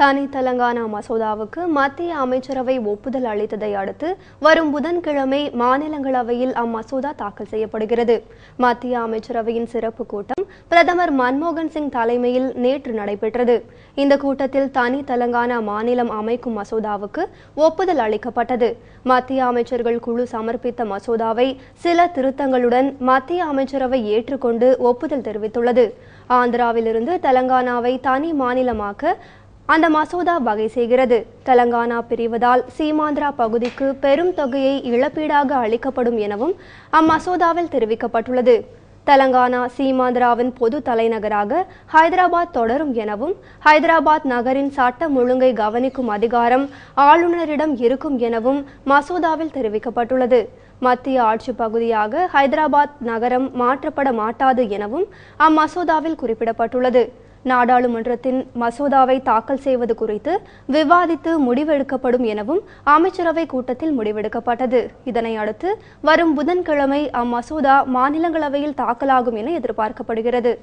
தனி தெலங்கானா மசோதாவுக்கு மத்திய அமைச்சரவை ஒப்புதல் அளித்ததை அடுத்து வரும் புதன்கிழமை மாநிலங்களவையில் அம்மசோதா தாக்கல் செய்யப்படுகிறது. மத்திய அமைச்சரவையின் சிறப்பு கூட்டம் பிரதமர் மன்மோகன் சிங் தலைமையில் நேற்று நடைபெற்றது. இந்த கூட்டத்தில் தனி தெலங்கானா மாநிலம் அமைக்கும் மசோதாவுக்கு ஒப்புதல் அளிக்கப்பட்டது. மத்திய அமைச்சர்கள் குழு சமர்ப்பித்த மசோதாவை சில திருத்தங்களுடன் மத்திய அமைச்சரவை ஏற்றுக்கொண்டு ஒப்புதல் தெரிவித்துள்ளது. ஆந்திராவிலிருந்து தெலங்கானாவை தனி மாநிலமாக்க அந்த மசோதா வகை செய்கிறது. தெலங்கானா பிரிவதால் சீமாந்திரா பகுதிக்கு பெரும் தொகையை இழப்பீடாக அளிக்கப்படும் எனவும் அம்மசோதாவில் தெரிவிக்கப்பட்டுள்ளது. தெலங்கானா சீமாந்திராவின் பொது தலைநகராக ஹைதராபாத் தொடரும் எனவும் ஹைதராபாத் நகரின் சட்டம் ஒழுங்கை கவனிக்கும் அதிகாரம் ஆளுநரிடம் இருக்கும் எனவும் மசோதாவில் தெரிவிக்கப்பட்டுள்ளது. மத்திய ஆட்சி பகுதியாக ஹைதராபாத் நகரம் மாற்றப்பட மாட்டாது எனவும் அம்மசோதாவில் குறிப்பிடப்பட்டுள்ளது. நாடாளுமன்றத்தின் மசோதாவை தாக்கல் செய்வது குறித்து விவாதித்து முடிவெடுக்கப்படும் எனவும் அமைச்சரவை கூட்டத்தில் முடிவெடுக்கப்பட்டது. இதனை அடுத்து வரும் புதன்கிழமை அம்மசோதா மாநிலங்களவையில் தாக்கலாகும் என எதிர்பார்க்கப்படுகிறது.